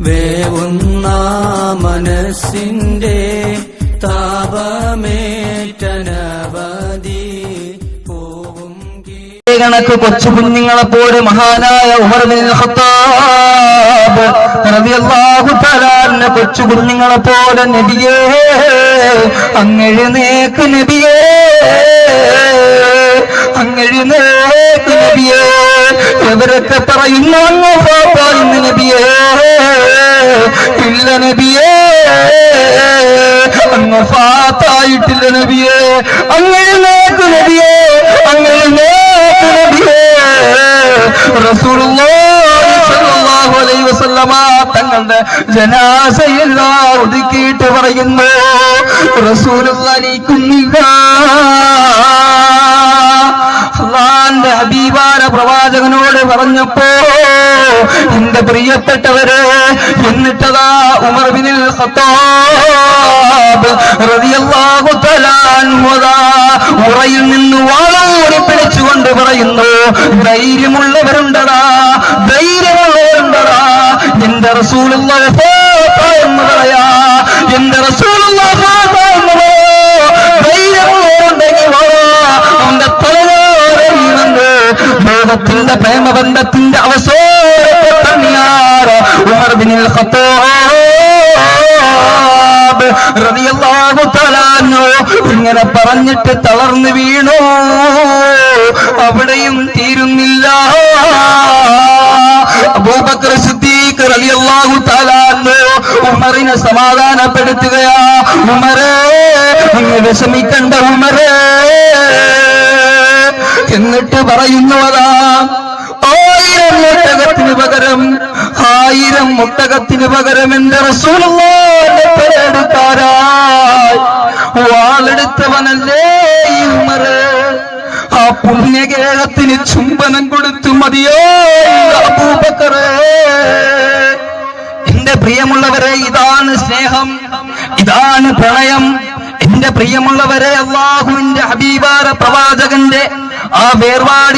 വേവുന്ന മനസ്സിന്റെ കീ കണക്ക് കൊച്ചു കുഞ്ഞുങ്ങളെ പോലെ മഹാനായ ഉമർ ബിൻ ഖത്താബ് റളിയല്ലാഹു തആലാന്റെ കൊച്ചു കുഞ്ഞുങ്ങളെ പോലെ നബിയേ അങ്ങെഴുന്നേക്ക് നബിയേ അങ്ങെഴുന്നേക്ക് നബിയേ. എവരൊക്കെ പറയുന്നു അങ്ങ് നബിയേ ഇല്ല നബിയേ. അങ്ങ് ഫാത്തായിട്ടില്ല നബിയേ. അങ്ങനെ നബിയേ. അങ്ങെഴുന്നേക്ക് നബിയേ. റസൂലുള്ളാഹി സ്വല്ലല്ലാഹു അലൈഹി വസല്ലമ തങ്ങളുടെ ജനാസയിൽ ഒതുക്കിയിട്ട് പറയുന്നു റസൂലുള്ളാഹിക്കുന്നില്ല അള്ളാന്റെ ഹബീബാന പ്രവാചകനോട് പറഞ്ഞപ്പോ എന്റെ പ്രിയപ്പെട്ടവര് എന്നിട്ടതാ ഉമർ ബിനിൽ ഉറയിൽ നിന്ന് വാളോടി പിടിച്ചുകൊണ്ട് പറയുന്നു ധൈര്യമുള്ളവരുണ്ടടാ ധൈര്യമുള്ളവരുണ്ടടാ എന്റെ റസൂലുള്ള എന്ന് പറയാ എന്റെ റസൂലുള്ള ലോകത്തിന്റെ പ്രേമബന്ധത്തിന്റെ തന്നെയാണ് ഉമർ ബിനിൽ ഖത്താബ് റളിയല്ലാഹു ഇങ്ങനെ പറഞ്ഞിട്ട് തളർന്നു വീണു. അവിടെയും തീരുന്നില്ല. അബൂബക്കർ സിദ്ദീഖ് റളിയല്ലാഹു ഉമറിനെ സമാധാനപ്പെടുത്തുകയാ. ഉമരേ നിങ്ങൾ വിഷമിക്കണ്ട ഉമറേ. എന്നിട്ട് പറയുന്നവതാ ആയിരം ഒട്ടകത്തിന് പകരം ആയിരം ഒട്ടകത്തിന് പകരം എന്റെ റസൂലുള്ളാന്റെ പേരെടുക്കാരായി വാളെടുത്തവനല്ലേ ആ പുണ്യകേഹത്തിന് ചുംബനം കൊടുത്തു മതിയോ എന്റെ പ്രിയമുള്ളവരെ ഇതാണ് സ്നേഹം ഇതാണ് പ്രണയം. എന്റെ പ്രിയമുള്ളവരെ അള്ളാഹുവിന്റെ ഹബീബാര പ്രവാചകന്റെ ആ വേർപാടി